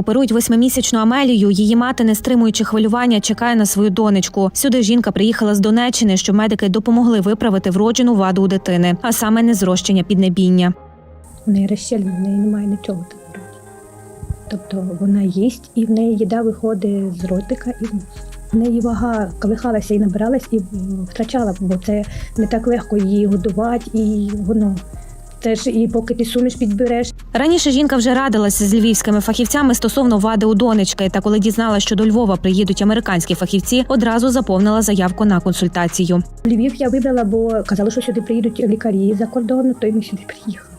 Оперують восьмимісячну Амелію. Її мати, не стримуючи хвилювання, чекає на свою донечку. Сюди жінка приїхала з Донеччини, щоб медики допомогли виправити вроджену ваду у дитини, а саме незрощення піднебіння. В неї розщелина, в неї немає нічого там. Тобто вона їсть, і в неї їда виходить з ротика і. В неї вага колихалася і набиралась, і втрачала, бо це не так легко її годувати, і воно теж і поки ти сунеш підбереш, Раніше жінка вже радилася з львівськими фахівцями стосовно вади у донечки. Та коли дізналася, що до Львова приїдуть американські фахівці, одразу заповнила заявку на консультацію. Львів я вибрала, бо казали, що сюди приїдуть лікарі за кордону, то й ми сюди приїхали.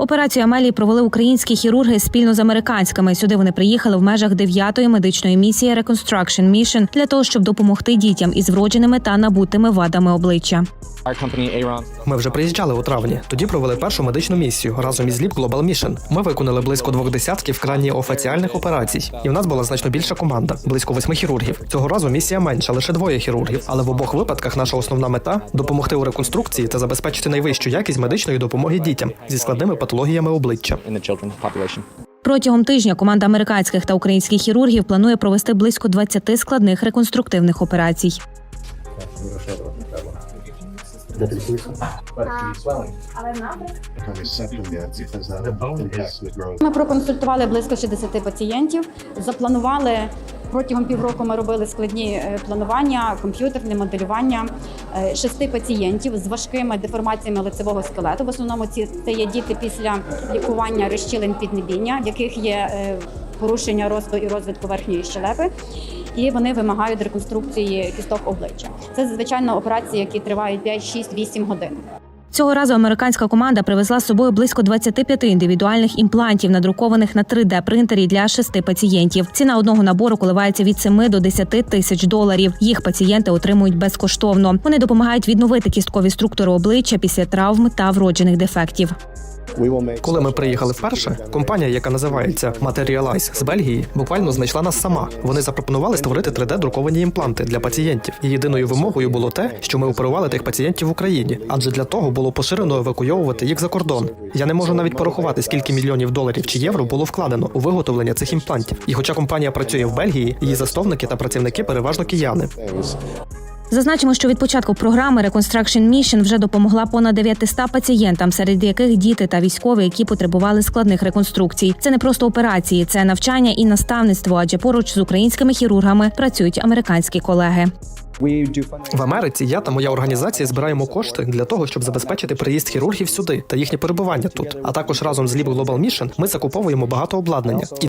Операцію Амелії провели українські хірурги спільно з американськими. Сюди вони приїхали в межах дев'ятої медичної місії Reconstruction Mission для того, щоб допомогти дітям із вродженими та набутими вадами обличчя. Ми вже приїжджали у травні. Тоді провели першу медичну місію разом із Leap Global Mission. Ми виконали близько двох десятків крайні офіціальних операцій, і в нас була значно більша команда близько восьми хірургів. Цього разу місія менша, лише двоє хірургів. Але в обох випадках наша основна мета допомогти у реконструкції та забезпечити найвищу якість медичної допомоги дітям зі складними патологіями обличчя. Протягом тижня команда американських та українських хірургів планує провести близько 20 складних реконструктивних операцій. Ми проконсультували близько 60 пацієнтів. Запланували протягом півроку. Ми робили складні е, планування, комп'ютерне моделювання е, шести пацієнтів з важкими деформаціями лицевого скелету. В основному ці це є діти після лікування розщілин піднебіння, в яких є е, порушення росту і розвитку верхньої щелепи. І вони вимагають реконструкції кісток обличчя. Це звичайно операції, які тривають 5, 6, 8 годин. Цього разу американська команда привезла з собою близько 25 індивідуальних імплантів, надрукованих на 3D принтері для шести пацієнтів. Ціна одного набору коливається від 7 до 10 тисяч доларів. Їх пацієнти отримують безкоштовно. Вони допомагають відновити кісткові структури обличчя після травм та вроджених дефектів. Коли ми приїхали вперше, компанія, яка називається Materialize з Бельгії, буквально знайшла нас сама. Вони запропонували створити 3D-друковані імпланти для пацієнтів. І єдиною вимогою було те, що ми оперували тих пацієнтів в Україні, адже для того було поширено евакуйовувати їх за кордон. Я не можу навіть порахувати, скільки мільйонів доларів чи євро було вкладено у виготовлення цих імплантів. І хоча компанія працює в Бельгії, її засновники та працівники переважно кияни. Зазначимо, що від початку програми Reconstruction Mission вже допомогла понад 900 пацієнтам, серед яких діти та військові, які потребували складних реконструкцій. Це не просто операції, це навчання і наставництво, адже поруч з українськими хірургами працюють американські колеги. В Америці я та моя організація збираємо кошти для того, щоб забезпечити приїзд хірургів сюди та їхнє перебування тут. А також разом з Leap Global Mission ми закуповуємо багато обладнання. І